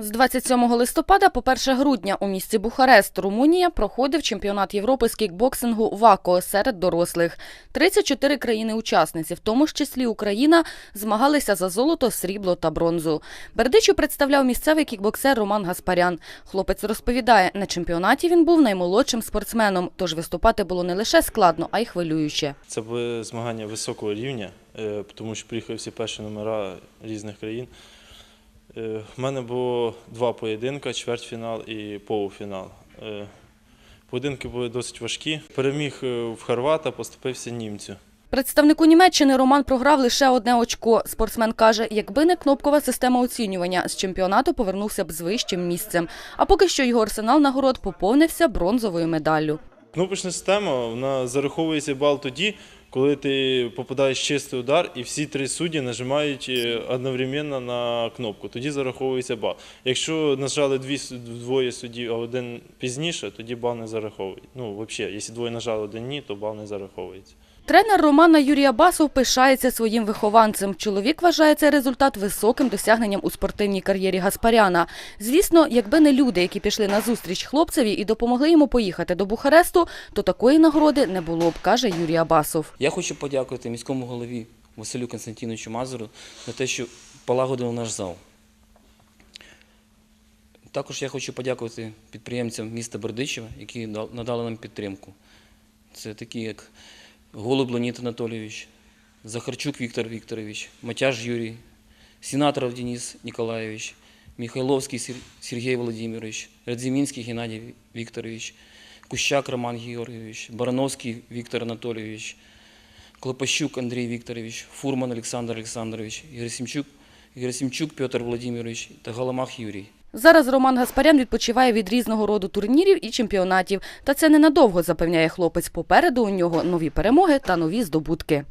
З 27 листопада по 1 грудня у місті Бухарест, Румунія, проходив чемпіонат Європи з кікбоксингу ВАКО серед дорослих. 34 країни-учасниці, в тому ж числі Україна, змагалися за золото, срібло та бронзу. Бердичу представляв місцевий кікбоксер Роман Гаспарян. Хлопець розповідає, на чемпіонаті він був наймолодшим спортсменом, тож виступати було не лише складно, а й хвилююче. Це були змагання високого рівня, е, тому що приїхали всі перші номера різних країн. Е, В мене було два поєдинка, чвертьфінал і полуфінал. Е, Поєдинки були досить важкі. Переміг е, в Хорвата, поступився німцю. Представнику Німеччини Роман програв лише одне очко. Спортсмен каже, якби не кнопкова система оцінювання, з чемпіонату повернувся б з вищим місцем. А поки що його арсенал нагород поповнився бронзовою медаллю. Кнопочна система вона зараховується бал тоді, коли ти попадаєш чистий удар, і всі три судді нажимають е, одновременно на кнопку. Тоді зараховується бал. Якщо нажали дві двоє суддів, а один пізніше, тоді бал не зараховують. Ну, взагалі, якщо двоє нажали один ні, то бал не зараховується. Тренер Романа Юрія Басов пишається своїм вихованцем. Чоловік вважає цей результат високим досягненням у спортивній кар'єрі Гаспаряна. Звісно, якби не люди, які пішли на зустріч хлопцеві і допомогли йому поїхати до Бухаресту, то такої нагороди не було б, каже Юрій Абасов. Я хочу подякувати міському голові Василю Константиновичу Мазуру за те, що полагодив наш зал. Також я хочу подякувати підприємцям міста Бердичева, які надали нам підтримку. Це такі, як Голуб Леонід Анатолійович, Захарчук Віктор Вікторович, Матяж Юрій, Сенаторов Денис Ніколаєвич, Михайловський Сергій Володимирович, Радзімінський Геннадій Вікторович, Кущак Роман Георгійович, Барановський Віктор Анатолійович, Клопощук Андрій Вікторович, Фурман Олександр Олександрович, Герасимчук, Герасимчук Петр Володимирович та Галамах Юрій. Зараз Роман Гаспарян відпочиває від різного роду турнірів і чемпіонатів. Та це ненадовго, запевняє хлопець. Попереду у нього нові перемоги та нові здобутки.